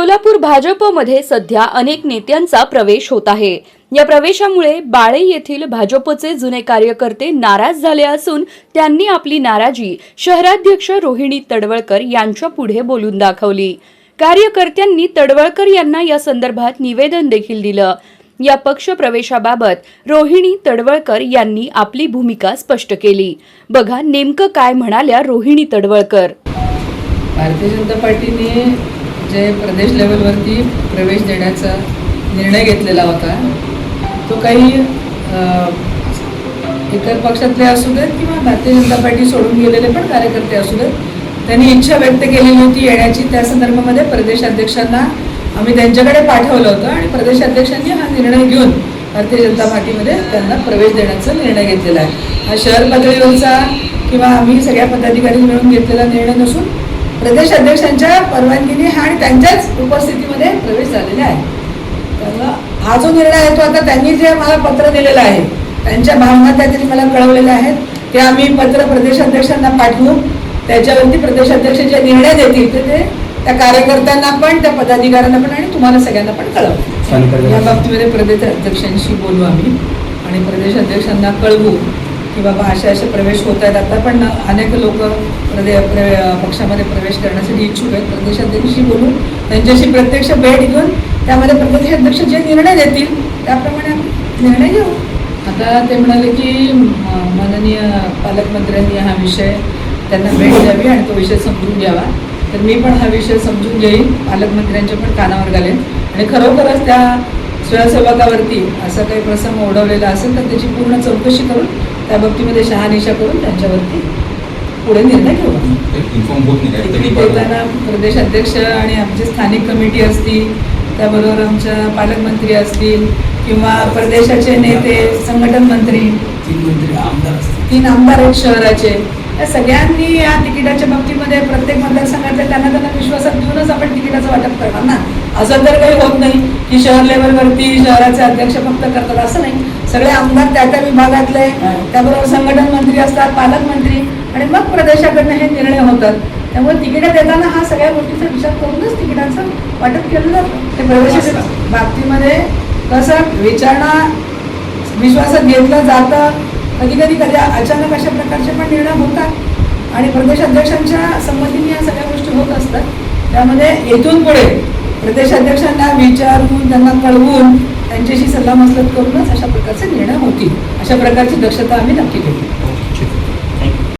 सोलापूर भाजपमध्ये सध्या अनेक नेत्यांचा प्रवेश होत आहे. या प्रवेशामुळे बाळे येथील भाजपचे जुने कार्यकर्ते नाराज झाले असून त्यांनी आपली नाराजी शहराध्यक्ष रोहिणी तडवळकर यांच्या पुढे बोलून दाखवली. कार्यकर्त्यांनी तडवळकर यांना या संदर्भात निवेदन देखील दिलं. या पक्ष प्रवेशाबाबत रोहिणी तडवळकर यांनी आपली भूमिका स्पष्ट केली. बघा नेमकं काय म्हणाल्या रोहिणी तडवळकर. भारतीय जनता पार्टीने जे प्रदेश लेवलवरती प्रवेश देण्याचा निर्णय घेतलेला होता. तो काही इतर पक्षातले असू देत किंवा भारतीय जनता पार्टी सोडून गेलेले पण कार्यकर्ते असू देत त्यांनी इच्छा व्यक्त केलेली होती येण्याची. त्या संदर्भामध्ये प्रदेशाध्यक्षांना आम्ही त्यांच्याकडे पाठवलं होतं आणि प्रदेशाध्यक्षांनी हा निर्णय घेऊन भारतीय जनता पार्टीमध्ये त्यांना प्रवेश देण्याचा निर्णय घेतलेला आहे. हा शहर पातळीवरचा किंवा आम्ही सगळ्या पदाधिकारी मिळून घेतलेला निर्णय नसून प्रदेश अध्यक्षांच्या परवानगीने हा आणि त्यांच्याच उपस्थितीमध्ये प्रवेश झालेला आहे. त्यामुळं हा जो निर्णय आहे तो आता त्यांनी जे मला पत्र दिलेलं आहे त्यांच्या भावना त्या त्यांनी मला कळवलेल्या आहेत ते आम्ही पत्र प्रदेशाध्यक्षांना पाठवू. त्याच्यावरती प्रदेशाध्यक्ष जे निर्णय देतील ते ते त्या कार्यकर्त्यांना पण त्या पदाधिकाऱ्यांना पण आणि तुम्हाला सगळ्यांना पण कळवू. या बाबतीमध्ये प्रदेश अध्यक्षांशी बोलू आम्ही आणि प्रदेशाध्यक्षांना कळवू. की बाबा असे असे प्रवेश होत आहेत. आता पण अनेक लोक प्रदे पक्षामध्ये प्रवेश करण्यासाठी इच्छुक आहेत. प्रदेशाध्यक्षांशी बोलून त्यांच्याशी प्रत्यक्ष भेट घेऊन त्यामध्ये प्रदेशाध्यक्ष जे निर्णय देतील त्याप्रमाणे निर्णय घेऊ. आता ते म्हणाले की माननीय पालकमंत्र्यांनी हा विषय त्यांना भेट द्यावी आणि तो विषय समजून घ्यावा. तर मी पण हा विषय समजून घेईन. पालकमंत्र्यांच्या पण कानावर घालेन. आणि खरोखरच त्या स्वयंसेवकावरती असा काही प्रसंग ओढवलेला असेल तर त्याची पूर्ण चौकशी करून त्या बाबतीमध्ये शहानिशा करून त्यांच्यावरती पुढे निर्णय घेऊ. आम्ही. इन्फॉर्म होत नाही काय तिथे तरी देताना प्रदेश अध्यक्ष आणि आमचे स्थानिक कमिटी असतील त्याबरोबर आमच्या पालकमंत्री असतील किंवा प्रदेशाचे नेते संघटन मंत्री तीन आमदार आहेत शहराचे. या सगळ्यांनी या तिकिटाच्या बाबतीमध्ये प्रत्येक मतदारसंघातल्या त्यांना त्यांना विश्वासात घेऊनच आपण तिकिटाचं वाटप करणार ना? असं तर काही होत नाही की शहर लेवलवरती शहराचे अध्यक्ष फक्त करतात असं नाही. सगळे आमदार त्या त्या विभागातले त्याबरोबर संघटन मंत्री असतात पालकमंत्री आणि मग प्रदेशाकडनं हे निर्णय होतात. त्यामुळे तिकीटं देताना हा सगळ्या गोष्टीचा विचार करूनच तिकिटाचं वाटप केलं जातं. ते प्रवेशाच्या बाबतीमध्ये कसं विचारणा विश्वासात घेतलं जातं. कधी कधी कधी अचानक अशा प्रकारचे पण निर्णय होतात. आणि प्रदेशाध्यक्षांच्या संमतीने या सगळ्या गोष्टी होत असतात. त्यामध्ये इथून पुढे प्रदेशाध्यक्षांना विचारून त्यांना कळवून त्यांच्याशी सल्लामसलत करूनच अशा प्रकारचे निर्णय होतील. अशा प्रकारची दक्षता आम्ही नक्की घेऊ.